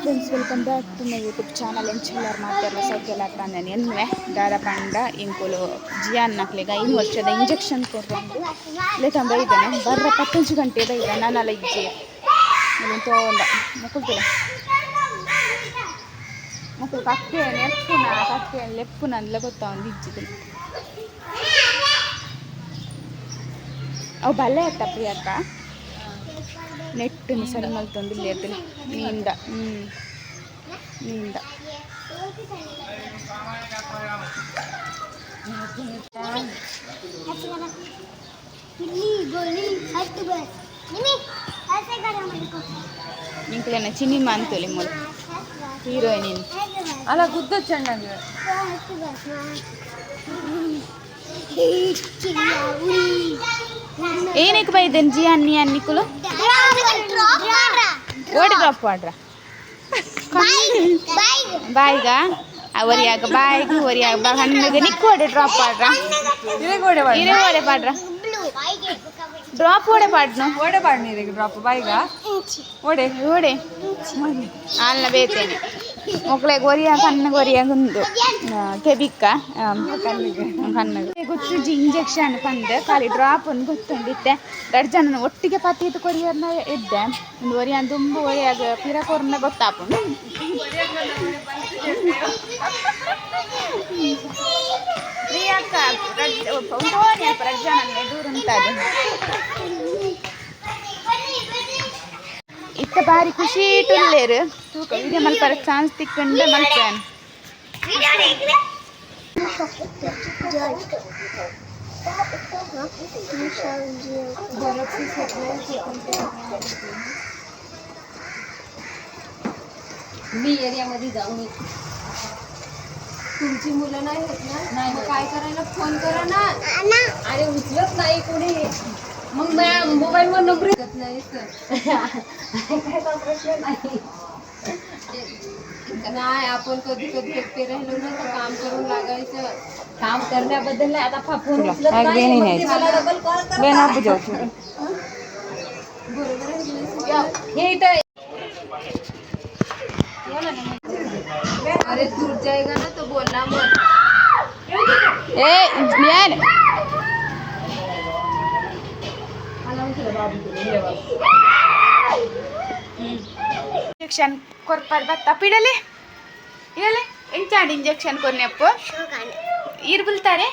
Friends welcome back to my YouTube channel ಎಂಚೆಲ್ಲರು ಮಾಡ್ತಾರೆ ಸೌಖ್ಯಲ್ಲ ನಾನು ಎನ್ವೆ ದಾದ ಪಂಡ ಇಂಕುಲು ಜಿಯಾನ್ ನಕ್ಲಿಗ ಐದು ವರ್ಷದ ಇಂಜೆಕ್ಷನ್ ಕೊಡ್ಕೊಂಡು ತಂಬ ಇದ್ದಾನೆ ಬರ್ರ ಪತ್ತಂಚು ಗಂಟೆ ಇದೆ ನಾನು ಅಲ್ಲ ಇಜ್ಜಿ ತೋಂದ ಮುಕ್ಕುಲ್ತಿಲ್ಲ ಮಕ್ಕಳು ಕಕ್ಕೆ ನೆಪ್ಪುನ ಕಕ್ಕೆ ಲೆಪ್ಪುನ ಅಂದ್ಲ ಗೊತ್ತಾ ಒಂದು ಇಜ್ಜಿ ಅವು ಬಲ್ಲೆ ಅತ್ತ ಪ್ರಿಯಕ್ಕ ನೆಟ್ಟು ಸಣ್ಣ ಮಲ್ತೊಂದು ಇಲ್ಲಿ ಎದ್ದು ನೀಂದ ಹ್ಞೂ ನೀಂದ ಇಲ್ಲಿ ಗೋಲಿ ಹತ್ತು ಬಸ್ ನಿಮಿ ಹಸೆ ಗರ ಮಾಡಿಕೊ ಇಂಕ್ಲೇನ ಚಿನಿಮಾ ಅಂತೇಳಿ ಮೊಲ ಓಡಿ ಡ್ರಾಪ್ ಮಾಡ್ರ ಬಾಯಿಗ ಒರಿಯಾಗ ಬಾಯಿಗೆ ಒರಿಯಾಗ ಬಾ ಹಣ್ಣಿಗೆ ನಿಕ್ಕು ಓಡಿ ಡ್ರಾಪ್ ಮಾಡ್ರ ಇರೇಗೋಡೆ ಬಾಡಿ ಇರೇ ಓಡೆ ಪಾಡ್ರ ಡ್ರಾಪ್ ಓಡೆ ಪಾಡ್ನು ಓಡೆ ಬಾಡಿ ನೀರಿಗೆ ಡ್ರಾಪ್ ಬಾಯಿಗ ಓಡೆ ಓಡೆ ಅಲ್ಲ ಬೇತೇನೆ ಮಕ್ಕಳಿಗೆ ಒರಿಯ ಕಣ್ಣಿಗೆ ಒರಿಯಾಗುಂದು ಕೆಬಿಕ್ಕ ಕಣ್ಣಿಗೆ ಗೊತ್ತಿಜ್ಜಿ ಇಂಜೆಕ್ಷನ್ ಪಂದ್ ಖಾಲಿ ಡ್ರಾಪ್ ಒಂದು ಗೊತ್ತುಂಡಿತ್ತೆ ಎರಡು ಜನ ಒಟ್ಟಿಗೆ ಪತ್ತಿದ್ದು ಕೊರಿಯರ್ನ ಇದ್ದೆ ಒಂದು ಒರಿಯನ್ ತುಂಬ ಒರಿಯಾಗ ಪಿರಕೋರ್ನ ಗೊತ್ತಾಪುಂಡು ಪ್ರಿಯಕ್ಕ ಉಂಟಾದ ಇತ್ತ ಬಾರಿ ಖುಷಿ ಟುಲ್ಲೇರು ತೂಕ ವಿಡಿಯೋ ಮಲ್ಪರ ಚಾನ್ಸ್ ತಿಕ್ಕೊಂಡು ಮಲ್ಪೇನು मी एरियामध्ये जाऊ नये तुमची मुलं नाही आहेत ना मग काय करायला फोन करा ना अरे उचलत नाही कोणी मग मोबाईल वर नंबर येत नाही काय प्रश्न नाही नाही आपण कधी कधी एकटे राहिलो ना तर काम करून लागायचं. काम करण्याबद्दल नाही आता फ़ोन उचलत नाही मग ते मला डबल कॉल करतात बरोबर आहे की नाही? हे इथं अरे दूर जाएगा ना तो बोलना मत ಏ ಇಂಜೆಕ್ಷನ್ ಕೊರ್ಪಾರ್ ಬತ್ತ ಇಡಲೆ. ಎಂಚಾಡಿ ಇಂಜೆಕ್ಷನ್ ಕೊರ್ನೆಪ್ಪು ಇರ್ ಬುಲ್ತಾರೆ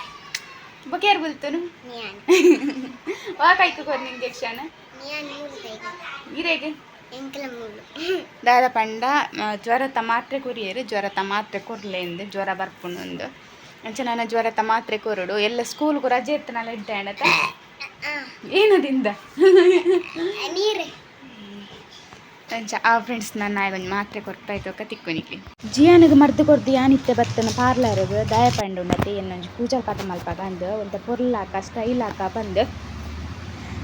ಬಕೇರ್ ಬುಲ್ತನು ವಾಕಾಯ್ತು ಕೊರ್ನಿ ಇಂಜೆಕ್ಷನ್ ಇರೇಗೆ ದಾದ ಪಂಡ ಜ್ವರ ಜ್ವರತ ಮಾತ್ರೆ ಕೊರಿಯರು, ಜ್ವರತ ಮಾತ್ರೆ ಕೊರ್ಲೆಂದು ಜ್ವರ ಬರ್ಪುಂಡು ಅಂಚೆ ನಾನು ಜ್ವರತ ಮಾತ್ರೆ ಕೊರಡು. ಎಲ್ಲ ಸ್ಕೂಲ್ಗೂ ರಜೆ ಇತ್ತನಲ್ಲ ಇಡ್ಡಾಣತ ಏನದಿಂದ? ಆ ಫ್ರೆಂಡ್ಸ್ ನನ್ನ ಒಂದು ಮಾತ್ರೆ ಕೊರ್ಪಾಯ್ತು ಅಕ್ಕ ತಿಕ್ಕೊನಿಗೆ ಜಿಯಾನಿಗೆ ಮರ್ದು ಕೊಡ್ದು ಯಾನಿತ್ತೆ ಬತ್ತನ ಪಾರ್ಲರ್ಗೆ ದಯ ಪಂಡು ಮತ್ತೆ ಏನೊಂದು ಪೂಜಾ ಪಾಠ ಮಲ್ಪಾಗ ಅಂದು ಒಂತ ಪೊರ್ಲಾಕ ಸ್ಟೈಲ್ ಹಾಕ ಬಂದು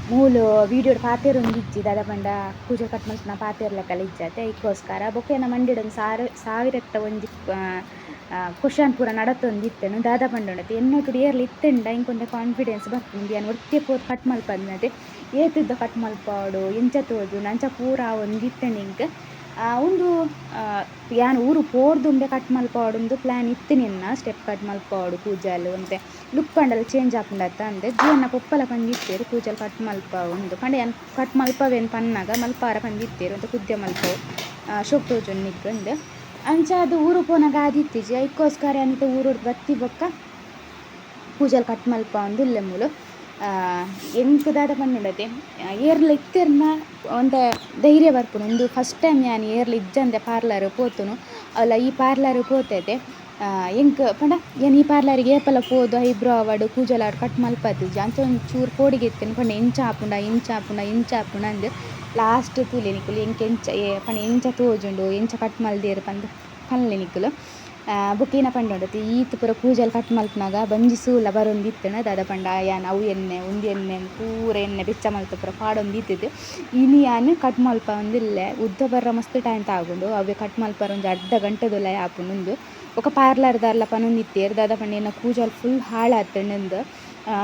ಮೂಲು ವೀಡಿಯೋ ಪಾತೇರು ಒಂದು ಇಜ್ಜಿ ದಾದ ಪಂಡ ಪೂಜೆ ಕಟ್ ಮಲ್ಪನ ಪಾತೇರ್ ಲೆಕ್ಕಲ ಇಜ್ಜತೆ ಇಕ್ಕೋಸ್ಕರ ನಮ್ಮ ಮಂಡಿಡೊಂದು ಸಾರು ಸಾವಿರತ್ತ ಒಂಜಿ ಕ್ವಶನ್ ಪೂರ ನಡತೊಂದು ಇತ್ತೇನು ದಾದ ಪಂಡ ಉಂಡತೆ ಎನ್ನೊಟ್ಟು ಇತ್ತೆಂಡ ಇಂಕೊಂದ ಕಾನ್ಫಿಡೆನ್ಸ್ ಬರ್ತೀನಿ ಏನು ಒಟ್ಟೆ ಪೂರ್ ಕಟ್ ಮಲ್ಪಂದತೆ ಏತಿದ್ದ ಕಟ್ ಮಲ್ಪಾಡು ಎಂಚ ತೋಜು ನಂಚ ಪೂರ ಒಂದು ಇತ್ತೆ ಇಂಕ್ ಒಂದು ಯಾನ್ ಊರು ಪೋರ್ದುಂಡೆ ಕಟ್ ಮಲ್ಪಾಡು ಪ್ಲ್ಯಾನ್ ಇತ್ತು ನಿನ್ನ. ಸ್ಟೆಪ್ ಕಟ್ ಮಲ್ಪಾಡು ಪೂಜಾಲು ಅಂತೆ. ಲುಕ್ ಪಂಡಲ್ಲ ಚೇಂಜ್ ಆಪುಂಡತ್ತ ಅಂದೆ. ಜಿಯನ್ನ ಪೊಪ್ಪಲ ಪಂದಿತ್ತೇರು ಕೂಜಲ್ ಕಟ್ ಮಲ್ಪ ಒಂದು. ಪಂಡ ಏನ್ ಕಟ್ ಮಲ್ಪವೇನು ಪನ್ನಾಗ, ಮಲ್ಪಾರ ಪಂದಿತ್ತೇರು ಅಂತ ಕುದ್ದೆ ಮಲ್ಪ ಶೋಕ್ ಜೊನ್ನಿಕ್ ಅಂದೆ. ಅಂಚ ಅದು ಊರು ಪೋನಾಗ ಆದಿತ್ತಿಜಿ ಐಕೋಸ್ಕರ ಅಂತ ಊರು ಬತ್ತಿ ಬೊಕ್ಕ ಪೂಜಲ್ ಕಟ್ ಮಲ್ಪ ಒಂದು ಇಲ್ಲೆ ಮೂಲು. ಎಂಕ್ ದಾದ ಪನ್ನುಂಡತೆ. ಏರ್ಲ ಇತ್ತಿರ್ನ ಒಂದ ಧೈರ್ಯ ಬರ್ಪುನು. ಒಂದು ಫಸ್ಟ್ ಟೈಮ್ ನಾನು ಏರ್ಲ ಇಜ್ಜಂದೆ ಪಾರ್ಲರ್ ಪೋತುನು. ಅಲ್ಲ, ಈ ಪಾರ್ಲರ್ ಪೋತೈತೆ. ಎಂಕ್ ಪಂಡ, ಏನು ಈ ಪಾರ್ಲರಿಗೆ ಏಪಲ ಪೋದು, ಐಬ್ರೋ ಅವಾಡು ಕೂಜಲಾಡು ಕಟ್ ಮಲ್ಪತ್ತಿಜ್ಜಿ ಅಂತ ಒಂದು ಚೂರು ಕೋಡಿಗೆ ಇತ್ತೇನೆ ಪಂಡ ಇಂಚ ಆಪುಂಡ ಇಂಚ ಆಪುಂಡ ಇಂಚ ಹಾಪುಂಡ ಅಂದು ಲಾಸ್ಟ್ ನಿಕ್ಕುಲು ಎಂಕ್ ಎಂಚ ಪಂಡ ಎಂಚ ತೋಜುಂಡು, ಎಂಚ ಕಟ್ ಮಲ್ದೇರು ಪಂದು ಕಲ್ಲೆ ನಿಕ್ಕುಲು ಬುಕ್ಕಿನ ಪಂಡ ಉಂಡತಿ, ಈತ್ ಪೂರ ಕೂಜಲ್ ಕಟ್ ಮಲ್ಪನಾಗ ಬಂಜಿ ಸೂಲ ಬರೊಂದು ಇತ್ತಣ ದಾದ ಪಂಡ ಯಾನ್ ಅವು ಎಣ್ಣೆ, ಉಂದಿ ಎಣ್ಣೆ, ಪೂರ ಎಣ್ಣೆ ಬೆಚ್ಚ ಮಲ್ತ ಪೂರ ಪಾಡೊಂದು ಇತ್ತಿತ್ತು ಇನಿ ಯಾನ್ ಕಟ್ ಮಲ್ಪ ಒಂದಿಲ್ಲೆ, ಉದ್ದ ಬರ್ರ ಮಸ್ತ್ ಟೈಮ್ ತಾಗುಂಡು ಅವೆ ಕಟ್ ಮಲ್ಪರ ಒಂದು ಅರ್ಧ ಗಂಟೆದೊಲ ಒಂದು, ಒಕ ಪಾರ್ಲರ್ದಾರ್ಲ ಇತ್ತೇರ್ ದಾದ ಪಂಡ ಏನ ಕೂಜಲ್ ಫುಲ್ ಹಾಳಾತಂಡು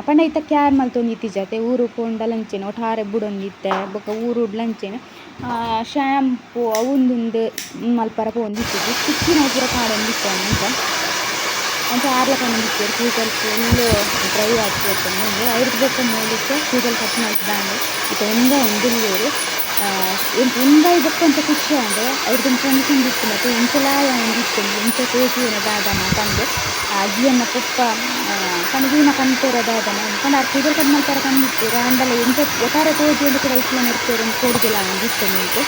ಪಂಡ ಇತ್ತ ಕ್ಯಾರ್ ಮಲ್ತೊಂದಿತ್ತಿ ಜಾತೆ, ಊರು ಪೋಂಡಲಂಚೆನೆ ಒಟ್ಟಾರೆ ಬುಡೊಂದಿತ್ತೆ ಬೊಕ ಊರು ಉಡ್ಲಂಚೆನೆ ಶ್ಯಾಂಪು ಅವೊಂದುಂಡು ಮಲ್ಪರ ಪೋಂದಿತ್ತು ತಿಕ್ಕಿನ ಪೂರ ಕಾಡೊಂದು ಇತ್ತಾನೆ ಅಂತ ಅಂತ ಆರ್ಲಕನ್ನ ಬಿಟ್ಟರು ಕೂದಲು ಫುಲ್ಲು ಡ್ರೈ ಆಗ್ತಿರ್ತಾನೆ ಐದು ಬೊಕ್ಕ ಮೂಲಿಕ್ಕೆ ಕೂದಲು ಕಟ್ ಮಾಡ್ತಿದ್ದಾಂಡು ಇದು ಒಂದೇ ಒಂದು ಎಂತ ಒಂದ ಇದಕ್ಕೆ ಅಂತ ಖುಷಿ ಅಂದರೆ ಐದು ದಿನ ಇತ್ತು ಮತ್ತು ಇಂಚಲ ಒಂದಿತ್ತು ಇಂಚ ತೋಜಿ ದಾದನ ತಂದು. ಅಜ್ಜಿಯನ್ನ ಪುಪ್ಪ ಕಣಗಿನ ಕಂತೋರ ದಾದನ ಅನ್ಕೊಂಡು ಆ ಕೂದಲು ಕಣ್ಣು ಮಾಡ್ತಾರೆ ಕಂಡಿತ್ತು ಅಂದಲ್ಲ, ಎಂತ ಒಟ್ಟಾರ ತೋಜಿ ಅಂತ ಕೂಡ ಇಟ್ಲ ಇರ್ತಾರೆ ಅಂತ ಕೊಡುಗೆಲ್ಲ ಅಂದಿತ್ತು ನೀವು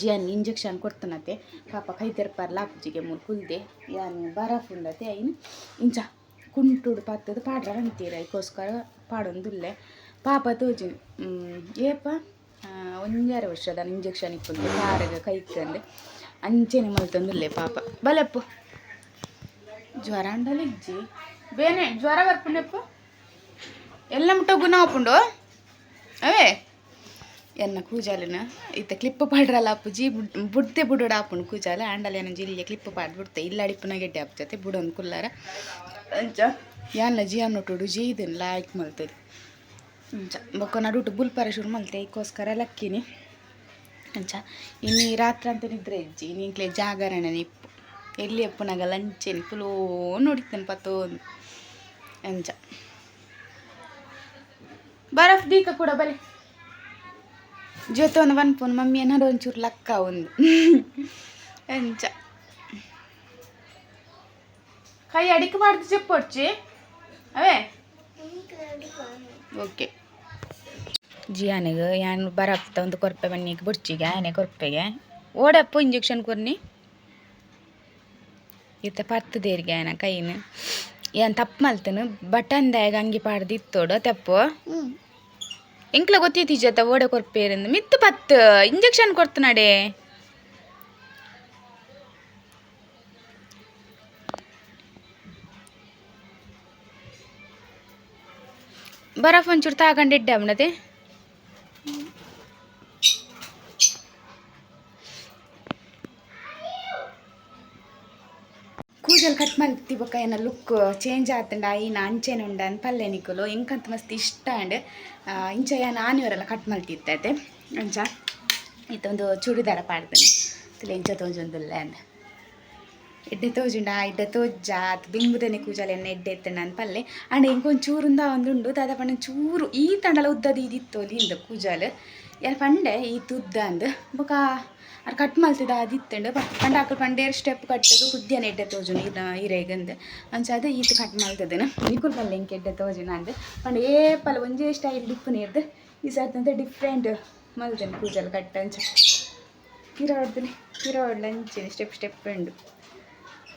ಜಿಯನ್ ಇಂಜೆಕ್ಷನ್ ಕೊಡ್ತಾನತೆ. ಪಾಪ ಕೈ ತೆರಪಾರ್ಲ ಅಪ್ಪಜಿಗೆ ಮೂರು ಕುಲ್ದೆ ಯಾನು ಬರಫ್ ಉಂಡತೆ ಐನು ಇಂಚ, ಕುಂಟುಡು ಪತ್ತದು ಪಾಡ್ರ ಅಂತೀರ ಅದಕ್ಕೋಸ್ಕರ ಪಾಡೊಂದುಲ್ಲೆ. ಪಾಪ ತೋಜು ಏಪ ಒಂಜಾರು ವರ್ಷದ ಇಂಜೆಕ್ಷನ್ ಇಪ್ಪುಂಡು ಕಾರಗ ಕೈ ಕಂಡು ಅಂಚೆನೆ ಮಲ್ತೊಂದುಲ್ಲೆ ಪಾಪ. ಬಲಪ್ಪ. ಜ್ವರ ಉಂಡಲ್ಲ ಇಜ್ಜಿ? ಬೇನೆ, ಜ್ವರ ಬರ್ಪುಂಡೆಪ್ಪ? ಎಲ್ಲ ಮುಟ್ಟ ಗುಣ ಹಾಪುಂಡು ಅವೇ? ಎನ್ನ ಕೂಜಾಲಿನ? ಇತ್ತ ಕ್ಲಿಪ್ ಪಾಡ್ರಲ್ಲ ಅಪ್ಪುಜಿ ಬುಡ್ ಬುಡ್ತೆ ಬುಡೋಡ ಆಪುಂಡು ಕೂಜಾಲ. ಆಂಡಲ ಏನ ಜಿಲ್ಲೆ ಕ್ಲಿಪ್ ಪಾಡ್ ಬಿಡ್ತೆ. ಇಲ್ಲ ಅಡಿಪುನ ಗೆಡ್ಡೆ ಆಪ್ತತೆ ಬುಡೋನ್ ಕುಲ್ಲಾರ. ಅಂಚ, ಯಾನ್ಲ ಜಿ ಅನ್ನೋಟು ಜಿ ಇದನ್ ಲೈಕ್ ಮಲ್ತದೆ. ಅಂಚ ಬೊಕ್ಕ ನಡುಟು ಬುಲ್ಪರ ಶುರು ಮಲ್ತೆ ಇದಕ್ಕೋಸ್ಕರ ಲಕ್ಕಿನಿ ಅಂಚ ಇನ್ನು ಈ ರಾತ್ರಿ ಅಂತ ನಿದ್ರೆ ಇಜ್ಜಿ ನೀಕ್ಲೆ ಜಾಗರಣೆ ಇಪ್ಪು ಎಲ್ಲಿ ಎಪ್ಪುನಾಗ ಲಂಚೆನಿ ಫುಲೋ ನೋಡಿತ್ತೇನೆ ಪತ್ತೋಂದು ಅಂಚ ಬರಫ್ ದೀಕ ಕೂಡ ಬಲೆ ಜೊತೆ ಒಂದು ಪನ್ಪುನ್ ಮಮ್ಮಿ ಏನಾರು ಒಂಚೂರು ಲಕ್ಕ ಒಂದು ಎಂಚ ಕೈ ಅಡಿಕೆ ಮಾಡ್ದು ಚೆಪ್ಪೊಡ್ಚಿ ಅವೇ ಜಿಯಾನಿಗೆ ಯಾನ್ ಬರಪ್ತ ಒಂದು ಕೊರ್ಪೆ ಬನ್ನಿಗೆ ಬುಡ್ಚಿಗೆ ಆನೆ ಕೊರ್ಪೆಗೆ. ಓಡಪ್ಪು ಇಂಜೆಕ್ಷನ್ ಕೊರ್ನಿ ಈತ ಪರ್ತದೇರಿಗೆ ಆನ ಕೈನ. ಏನ್ ತಪ್ಪು ಮಲ್ತನು ದಾಯಾಗ ಅಂಗಿ ಪಾಡ್ದು ಇತ್ತೋಡು ತಪ್ಪು. ಎಂಕ್ಲ ಗೊತ್ತೈತಿ ಜೊತೆ ಓಡೆ ಕೊರ್ಪೇರಿಂದ ಮಿತ್ತು ಪತ್ತು ಇಂಜೆಕ್ಷನ್ ಕೊಡ್ತು ನಡೆ. ಬರಫ್ ಒಂಚೂರು ತಾಗಂಡಿಡ್ಡೆ ಅವನದೆ ಬೊಕ್ಕ ಏನ ಲುಕ್ ಚೇಂಜ್ ಆತಂಡ ಐನ ಅಂಚೆನ ಉಂಡ ಅನ್ ಪಲ್ಲೆ ನಿಕುಲು ಎಂಕಂತ ಮಸ್ತ್ ಇಷ್ಟ ಅಂಡ್ ಇಂಚ ಏನ ಆನಿವರೆಲ್ಲ ಕಟ್ ಮಲ್ತಿತ್ತೈತೆ ಅಂಚ, ಇತ್ತೊಂದು ಚೂಡಿದಾರ ಪಾಡ್ತೇನೆ. ತಿಲ್ಲ ಇಂಚ ತೋಜೊಂದುಲ್ಲ ಅಂದ. ಎಡ್ಡೆ ತೋಜುಂಡ, ಎಡ್ಡೆ ತೋಜ ಅತ್ ಬಿಂಬುದನೆ ಕೂಜಲ ಎಡ್ಡೆ ಎತ್ತಣ್ಣ ಅಂತ ಪಲ್ಲೆ. ಅಂಡ್ ಇಂಕೊಂದು ಚೂರುಂದ ಒಂದುಂಡು ದಾದ ಪಂಡ ಚೂರು ಈ ತಂಡಲ ಉದ್ದದ ಇದಿತ್ತು ಇಂದ ಕೂಜಲ್. ಯಾರು ಪಂಡೆ? ಈ ತುದ್ದ ಅಂದ್. ಬೊಕ ಅರ್ ಕಟ್ ಮಲ್ತಿದ ಅದಿತ್ತಂಡು ಪಂಡ ಆಕಲ್ ಪಂಡೇರ್ ಸ್ಟೆಪ್ ಕಟ್ಟದು ಕುದ್ಯನ ಎಡ್ಡೆ ತೋಜುನ ಈ ಇರೇಗಂದ್ ಅಂಚ ಅದು ಈತ್ ಕಟ್ ಮಲ್ತದನ ನಿಕುಲ್ ಪಲ್ಲೆ ಹಿಂಗೆ ಎಡ್ಡೆ ತೋಜುನ ಅಂದ್. ಪಂಡ ಏ ಪಲ್ಲ ಒಂಜೇ ಸ್ಟೈಲ್ ಡಿಪ್ಪು ನೀರ್ದು. ಈ ಸರ್ತಿ ಡಿಫ್ರೆಂಟ್ ಮಲ್ತೇನೆ ಕೂಜಲ್ ಕಟ್ಟ ಅಂಚ. ಕಿರಾಡ್ತೀನಿ ಹೊಡ್ಲ ಅಂಚೇನೆ ಸ್ಟೆಪ್ ಸ್ಟೆಪ್ ಉಂಡು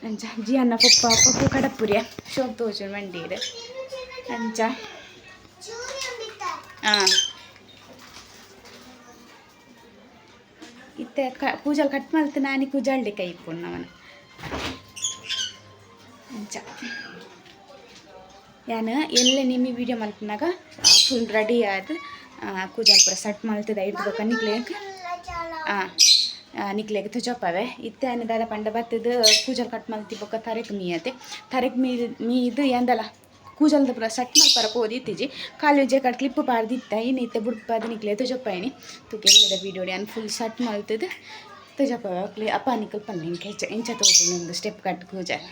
ಅಂಚ ಜಿ ಅನ್ನ ಪಪ್ಪ ಪಪ್ಪು ಕಡಪುರಿಯ ಶೋಕ್ ತೋಜು ಮಂಡೀರ್ ಅಂಚ. ಹಾಂ ಇತ್ತೆ ಕ ಪೂಜಲ್ ಕಟ್ ಮಲ್ತು ನಾನು ಕುಜಾಳ್ಡೆ ಕೈ ಇಪ್ಪುಣ್ಣು ಅವನ ಯಾನು, ಎಲ್ಲ ನಿಮ್ಮಿ ವಿಡಿಯೋ ಮಲ್ಪನಾಗ ಫುಲ್ ರೆಡಿ ಆದ್ ಕೂಜಲ್ ಪೂರ ಸಟ್ ಮಲ್ತದ ಇಡ್ಬೇಕ ನಿಕ್ಲೇಕ್ ಹಾಂ ನಿಕ್ಲೆಗ್ ತುಜಪ್ಪವೆ ಇತ್ತೆ ಅನ್ನದಾದ ಪಂಡ ಬತ್ತದ, ಕೂಜಲ್ ಕಟ್ ಮಲ್ತಿ ಬೊಕ್ಕ ಮೀ ಮೀಯತೆ. ತರೆಕ್ ಮೀ ಮೀದು ಎಂದಲ? ಕೂಜಲ್ದ ಪೂರ ಸಟ್ ಮಲ್ಪರ ಪೋದಿ ಇತ್ತಿಜಿ ಕಟ್ ಕ್ಲಿಪ್ ಪಾಡ್ದಿತ್ತ ಇನ್ನು ಇತ್ತೆ ಬುಡ್ಪಾದ ನಿಕ್ಲೆ ತುಜಪ್ಪಾಯಿನಿ ತುಕೆ ಎಲ್ಲದ ವಿಡಿಯೋ ಅನ್ ಫುಲ್ ಸಟ್ ಮಲ್ತದ ತುಜಪ್ಪ ಅಪ್ಪ ನಿಕಲ್ ಪನ್ನೆ ಇಂಚ ಇಂಚ ತೋಜಿ ಒಂದು ಸ್ಟೆಪ್ ಕಟ್ ಕೂಜಲ್